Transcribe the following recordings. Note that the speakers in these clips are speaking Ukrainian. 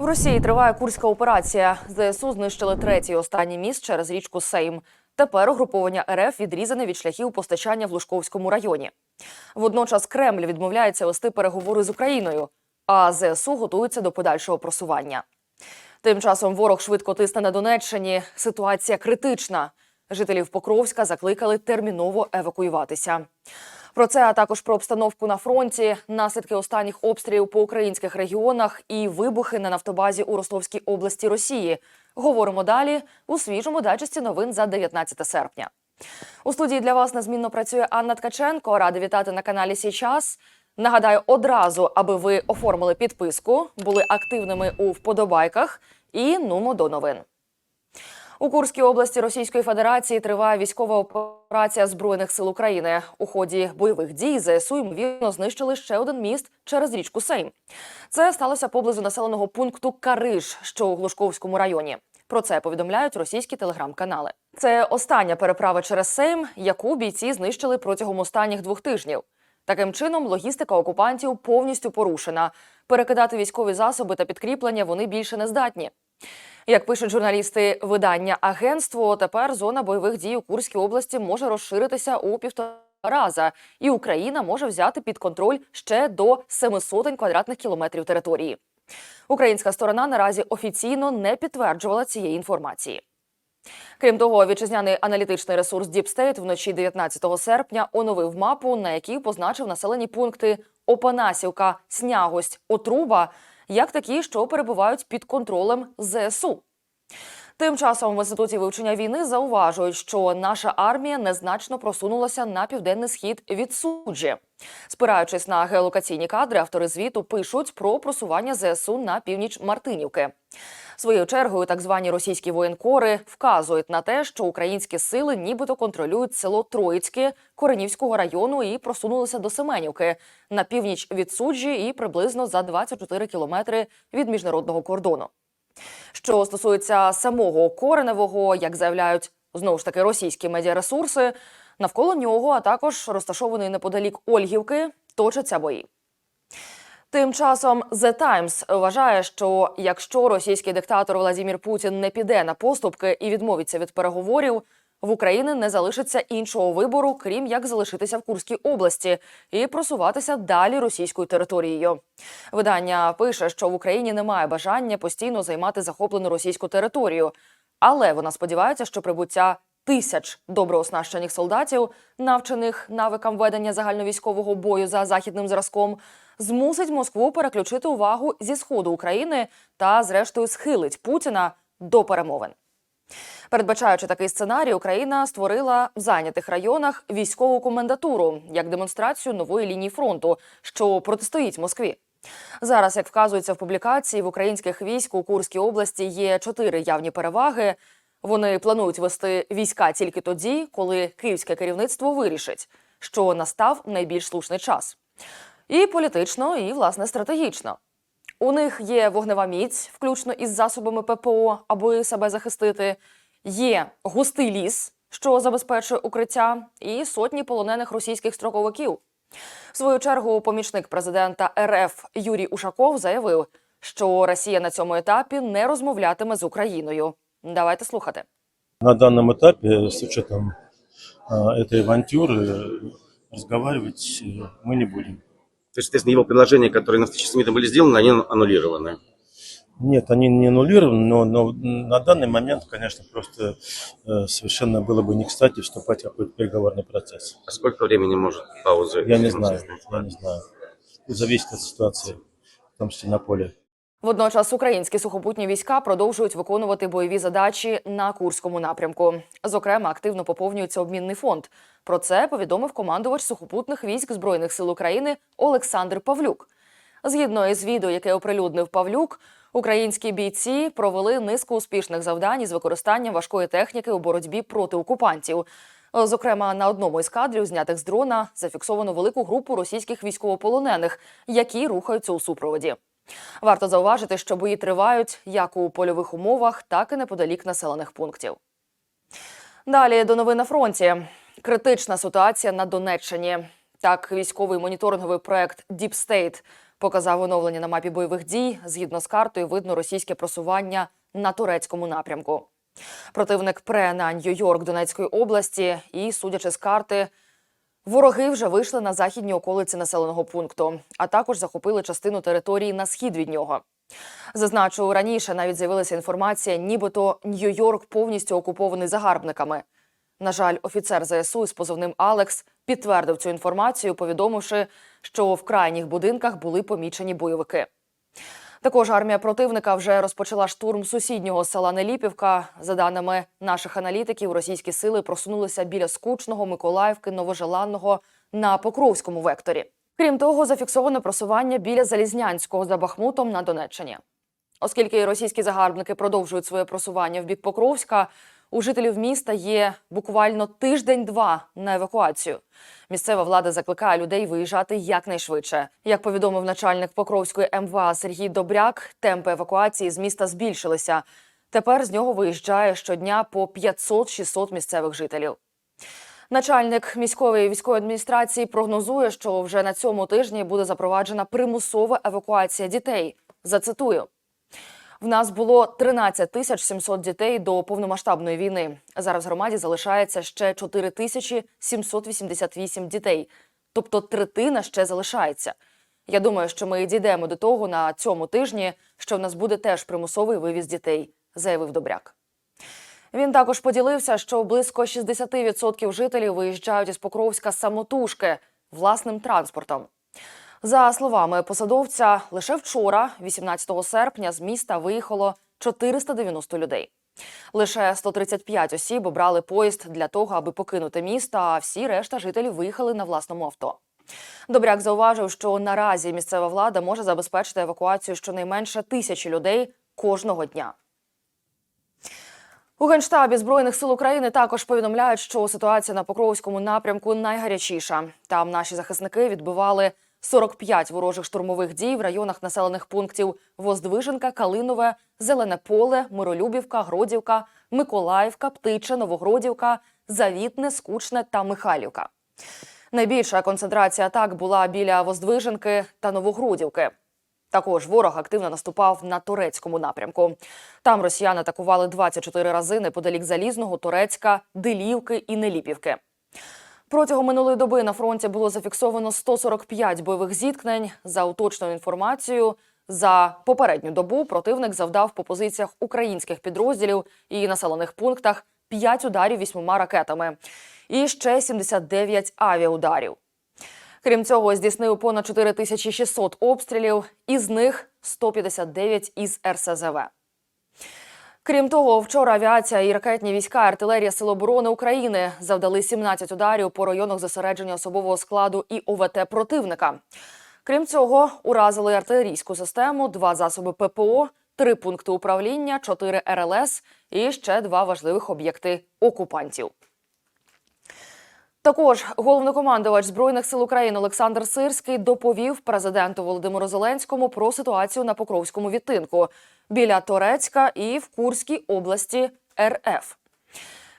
В Росії триває курська операція. ЗСУ знищили третій останній міст через річку Сейм. Тепер угруповання РФ відрізане від шляхів постачання в Лужковському районі. Водночас Кремль відмовляється вести переговори з Україною, а ЗСУ готується до подальшого просування. Тим часом ворог швидко тисне на Донеччині. Ситуація критична. Жителів Покровська закликали терміново евакуюватися. Про це а також про обстановку на фронті, наслідки останніх обстрілів по українських регіонах і вибухи на нафтобазі у Ростовській області Росії. Говоримо далі у свіжому дайджесті новин за 19 серпня. У студії для вас незмінно працює Анна Ткаченко. Рада вітати на каналі Січас. Нагадаю, одразу, аби ви оформили підписку, були активними у вподобайках і нумо до новин. У Курській області Російської Федерації триває військова операція Збройних сил України. У ході бойових дій ЗСУ ймовірно знищили ще один міст через річку Сейм. Це сталося поблизу населеного пункту Кариш, що у Глушковському районі. Про це повідомляють російські телеграм-канали. Це остання переправа через Сейм, яку бійці знищили протягом останніх двох тижнів. Таким чином, логістика окупантів повністю порушена. Перекидати військові засоби та підкріплення вони більше не здатні. Як пишуть журналісти видання агентство, тепер зона бойових дій у Курській області може розширитися у півтора раза, і Україна може взяти під контроль ще до 700 квадратних кілометрів території. Українська сторона наразі офіційно не підтверджувала цієї інформації. Крім того, вітчизняний аналітичний ресурс State вночі 19 серпня оновив мапу, на якій позначив населені пункти Опанасівка, Снягость, Отруба, як такі, що перебувають під контролем ЗСУ. Тим часом в інституті вивчення війни зауважують, що наша армія незначно просунулася на південний схід від суджі. Спираючись на геолокаційні кадри, автори звіту пишуть про просування ЗСУ на північ Мартинівки. Своєю чергою, так звані російські воєнкори вказують на те, що українські сили нібито контролюють село Троїцьке Коренівського району і просунулися до Семенівки на північ від суджі і приблизно за 24 кілометри від міжнародного кордону. Що стосується самого Кореневого, як заявляють знову ж таки російські медіаресурси, навколо нього, а також розташований неподалік Ольгівки, точаться бої. Тим часом The Times вважає, що якщо російський диктатор Владимир Путін не піде на поступки і відмовиться від переговорів, в Україні не залишиться іншого вибору, крім як залишитися в Курській області і просуватися далі російською територією. Видання пише, що в Україні немає бажання постійно займати захоплену російську територію, але вона сподівається, що прибуття тисяч добре оснащених солдатів, навчених навикам ведення загальновійськового бою за західним зразком, змусить Москву переключити увагу зі сходу України та, зрештою, схилить Путіна до перемовин. Передбачаючи такий сценарій, Україна створила в зайнятих районах військову комендатуру як демонстрацію нової лінії фронту, що протистоїть Москві. Зараз, як вказується в публікації, в українських військ у Курській області є чотири явні переваги. Вони планують вести війська тільки тоді, коли київське керівництво вирішить, що настав найбільш слушний час. І політично, і власне стратегічно. У них є вогнева міць, включно із засобами ППО, аби себе захистити. Є густий ліс, що забезпечує укриття, і сотні полонених російських строковиків. В свою чергу, помічник президента РФ Юрій Ушаков заявив, що Росія на цьому етапі не розмовлятиме з Україною. Давайте слухати. На данном этапе, с учетом а, этой авантюры, разговаривать э, мы не будем. То есть, соответственно, его предложения, которые на встрече с МИДом были сделаны, они аннулированы. Нет, они не аннулированы, но, но на данный момент, конечно, просто э, совершенно было бы не кстати вступать в какой-то переговорный процесс. А сколько времени может пауза? Я не знаю, я не знаю. Тут зависит от ситуации, в том числе на поле. Водночас українські сухопутні війська продовжують виконувати бойові задачі на Курському напрямку. Зокрема, активно поповнюється обмінний фонд. Про це повідомив командувач сухопутних військ збройних сил України Олександр Павлюк. Згідно із відео, яке оприлюднив Павлюк, українські бійці провели низку успішних завдань із використанням важкої техніки у боротьбі проти окупантів. Зокрема, на одному із кадрів, знятих з дрона, зафіксовано велику групу російських військовополонених, які рухаються у супроводі. Варто зауважити, що бої тривають як у польових умовах, так і неподалік населених пунктів. Далі до новин на фронті. Критична ситуація на Донеччині. Так, військовий моніторинговий проект Deep State Показав оновлення на мапі бойових дій. Згідно з картою, видно російське просування на турецькому напрямку. Противник пре на Нью-Йорк Донецької області, і, судячи з карти, вороги вже вийшли на західні околиці населеного пункту, а також захопили частину території на схід від нього. Зазначу, раніше навіть з'явилася інформація, нібито Нью-Йорк повністю окупований загарбниками. На жаль, офіцер ЗСУ з позовним Алекс підтвердив цю інформацію, повідомивши, що в крайніх будинках були помічені бойовики. Також армія противника вже розпочала штурм сусіднього села Неліпівка. За даними наших аналітиків, російські сили просунулися біля Скучного, Миколаївки, Новожеланного на Покровському векторі. Крім того, зафіксовано просування біля Залізнянського за Бахмутом на Донеччині. Оскільки російські загарбники продовжують своє просування в бік Покровська, у жителів міста є буквально тиждень-два на евакуацію. Місцева влада закликає людей виїжджати якнайшвидше. Як повідомив начальник Покровської МВА Сергій Добряк, темпи евакуації з міста збільшилися. Тепер з нього виїжджає щодня по 500-600 місцевих жителів. Начальник міської військової адміністрації прогнозує, що вже на цьому тижні буде запроваджена примусова евакуація дітей. Зацитую. В нас було 13 тисяч 700 дітей до повномасштабної війни. Зараз в громаді залишається ще 4 тисячі 788 дітей. Тобто третина ще залишається. Я думаю, що ми дійдемо до того на цьому тижні, що в нас буде теж примусовий вивіз дітей, заявив Добряк. Він також поділився, що близько 60% жителів виїжджають із Покровська самотужки власним транспортом. За словами посадовця, лише вчора, 18 серпня, з міста виїхало 490 людей. Лише 135 осіб обрали поїзд для того, аби покинути місто, а всі решта жителів виїхали на власному авто. Добряк зауважив, що наразі місцева влада може забезпечити евакуацію щонайменше тисячі людей кожного дня. У генштабі збройних сил України також повідомляють, що ситуація на Покровському напрямку найгарячіша. Там наші захисники відбивали 45 ворожих штурмових дій в районах населених пунктів Воздвиженка, Калинове, Зелене Поле, Миролюбівка, Гродівка, Миколаївка, Птиче, Новогродівка, Завітне, Скучне та Михайлівка. Найбільша концентрація атак була біля Воздвиженки та Новогродівки. Також ворог активно наступав на турецькому напрямку. Там росіяни атакували 24 рази неподалік Залізного, Турецька, Дилівки і Неліпівки. Протягом минулої доби на фронті було зафіксовано 145 бойових зіткнень. За уточною інформацією, за попередню добу противник завдав по позиціях українських підрозділів і населених пунктах 5 ударів вісьмома ракетами і ще 79 авіаударів. Крім цього, здійснив понад 4600 обстрілів, із них 159 із РСЗВ. Крім того, вчора авіація і ракетні війська артилерія Сил оборони України завдали 17 ударів по районах зосередження особового складу і ОВТ противника. Крім цього, уразили артилерійську систему, два засоби ППО, три пункти управління, чотири РЛС і ще два важливих об'єкти окупантів. Також головнокомандувач збройних сил України Олександр Сирський доповів президенту Володимиру Зеленському про ситуацію на Покровському відтинку біля Торецька і в Курській області РФ.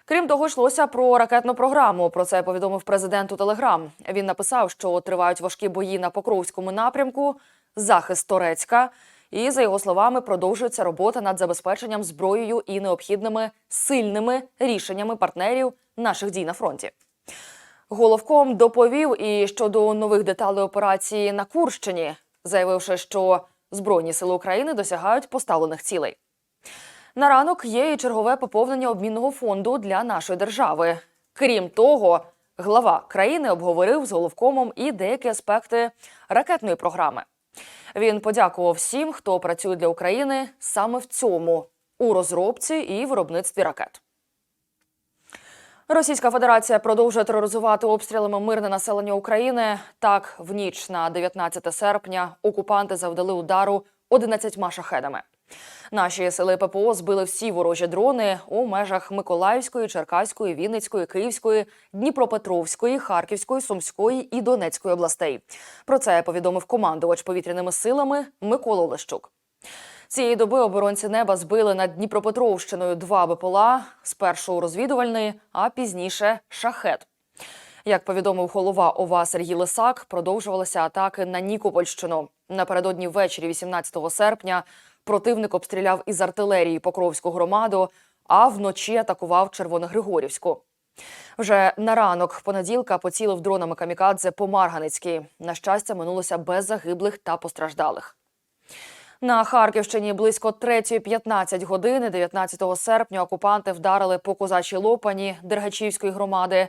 Крім того, йшлося про ракетну програму. Про це повідомив президент у Телеграм. Він написав, що тривають важкі бої на Покровському напрямку, захист Торецька. І за його словами, продовжується робота над забезпеченням зброєю і необхідними сильними рішеннями партнерів наших дій на фронті. Головком доповів і щодо нових деталей операції на Курщині, заявивши, що Збройні сили України досягають поставлених цілей. На ранок є і чергове поповнення обмінного фонду для нашої держави. Крім того, глава країни обговорив з головкомом і деякі аспекти ракетної програми. Він подякував всім, хто працює для України саме в цьому у розробці і виробництві ракет. Російська Федерація продовжує тероризувати обстрілами мирне населення України. Так, в ніч на 19 серпня окупанти завдали удару 11 шахедами. Наші сили ППО збили всі ворожі дрони у межах Миколаївської, Черкаської, Вінницької, Київської, Дніпропетровської, Харківської, Сумської і Донецької областей. Про це повідомив командувач повітряними силами Микола Олещук. Цієї доби оборонці неба збили над Дніпропетровщиною два БПЛА, спершу розвідувальний, а пізніше шахет. Як повідомив голова ОВА Сергій Лисак, продовжувалися атаки на Нікопольщину. Напередодні ввечері 18 серпня противник обстріляв із артилерії Покровську громаду, а вночі атакував Червоногригорівську. Вже на ранок понеділка поцілив дронами камікадзе по Марганецькій. На щастя, минулося без загиблих та постраждалих. На Харківщині близько 3.15 години 19 серпня окупанти вдарили по козачій лопані Дергачівської громади.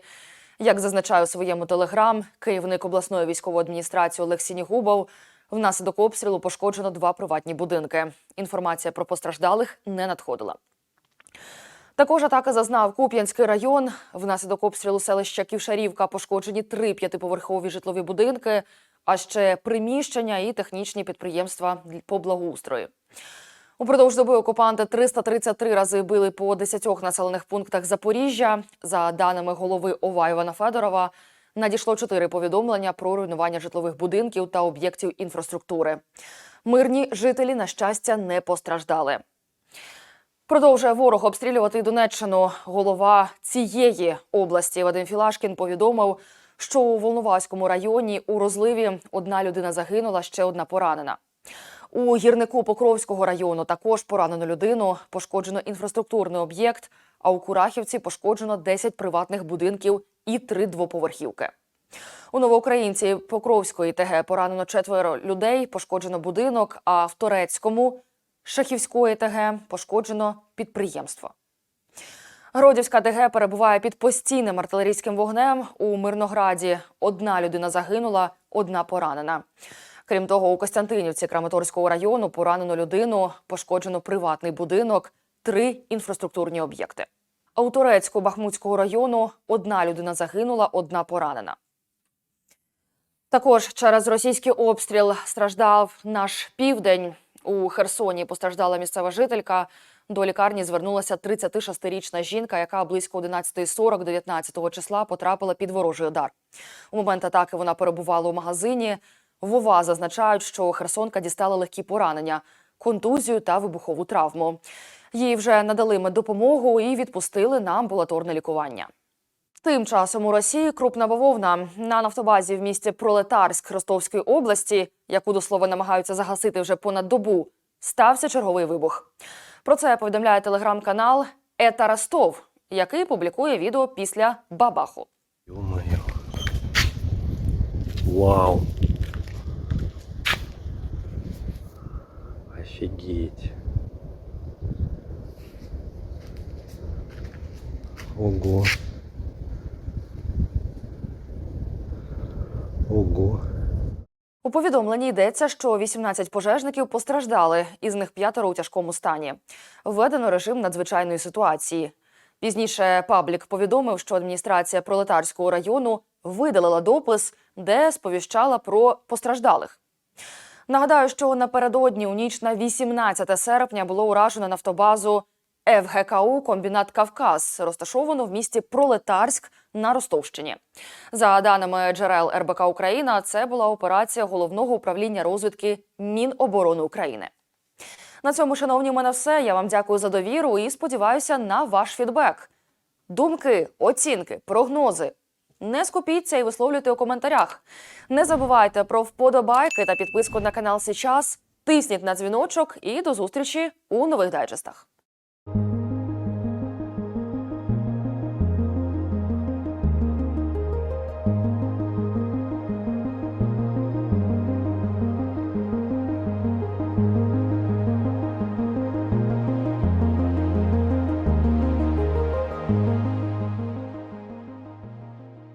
Як зазначає у своєму телеграм, керівник обласної військової адміністрації Олег Сінігубов, внаслідок обстрілу пошкоджено два приватні будинки. Інформація про постраждалих не надходила. Також атаки зазнав Куп'янський район. Внаслідок обстрілу селища Ківшарівка пошкоджені три п'ятиповерхові житлові будинки, а ще приміщення і технічні підприємства по благоустрою. Упродовж доби окупанти 333 рази били по 10 населених пунктах Запоріжжя. За даними голови ОВА Івана Федорова, надійшло чотири повідомлення про руйнування житлових будинків та об'єктів інфраструктури. Мирні жителі, на щастя, не постраждали. Продовжує ворог обстрілювати Донеччину. Голова цієї області Вадим Філашкін повідомив, що у Волноваському районі у розливі одна людина загинула, ще одна поранена. У гірнику Покровського району також поранено людину, пошкоджено інфраструктурний об'єкт. А у Курахівці пошкоджено 10 приватних будинків і три двоповерхівки. У Новоукраїнці Покровської ТГ поранено четверо людей, пошкоджено будинок, а в Торецькому Шахівської ТГ пошкоджено підприємство. Гродівська ТГ перебуває під постійним артилерійським вогнем. У Мирнограді одна людина загинула, одна поранена. Крім того, у Костянтинівці Краматорського району поранено людину, пошкоджено приватний будинок, три інфраструктурні об'єкти. А у Турецьку Бахмутського району одна людина загинула, одна поранена. Також через російський обстріл страждав наш південь. У Херсоні постраждала місцева жителька. До лікарні звернулася 36-річна жінка, яка близько 11.40 19 числа потрапила під ворожий удар. У момент атаки вона перебувала у магазині. В ОВА зазначають, що Херсонка дістала легкі поранення, контузію та вибухову травму. Їй вже надали меддопомогу і відпустили на амбулаторне лікування. Тим часом у Росії крупна бавовна на нафтобазі в місті Пролетарськ Ростовської області, яку до слова намагаються загасити вже понад добу, стався черговий вибух. Про це повідомляє телеграм-канал Ета Ростов, який публікує відео після бабаху. Йо-моє. Вау. Офигеть. Ого. Ого. У повідомленні йдеться, що 18 пожежників постраждали, із них п'ятеро у тяжкому стані. Введено режим надзвичайної ситуації. Пізніше паблік повідомив, що адміністрація пролетарського району видалила допис, де сповіщала про постраждалих. Нагадаю, що напередодні у ніч на 18 серпня було уражено нафтобазу ФГКУ комбінат Кавказ, розташовану в місті Пролетарськ на Ростовщині. За даними джерел РБК Україна, це була операція головного управління розвідки Міноборони України. На цьому, шановні, у мене все. Я вам дякую за довіру і сподіваюся на ваш фідбек. Думки, оцінки, прогнози. Не скупіться і висловлюйте у коментарях. Не забувайте про вподобайки та підписку на канал Сейчас. Тисніть на дзвіночок і до зустрічі у нових дайджестах.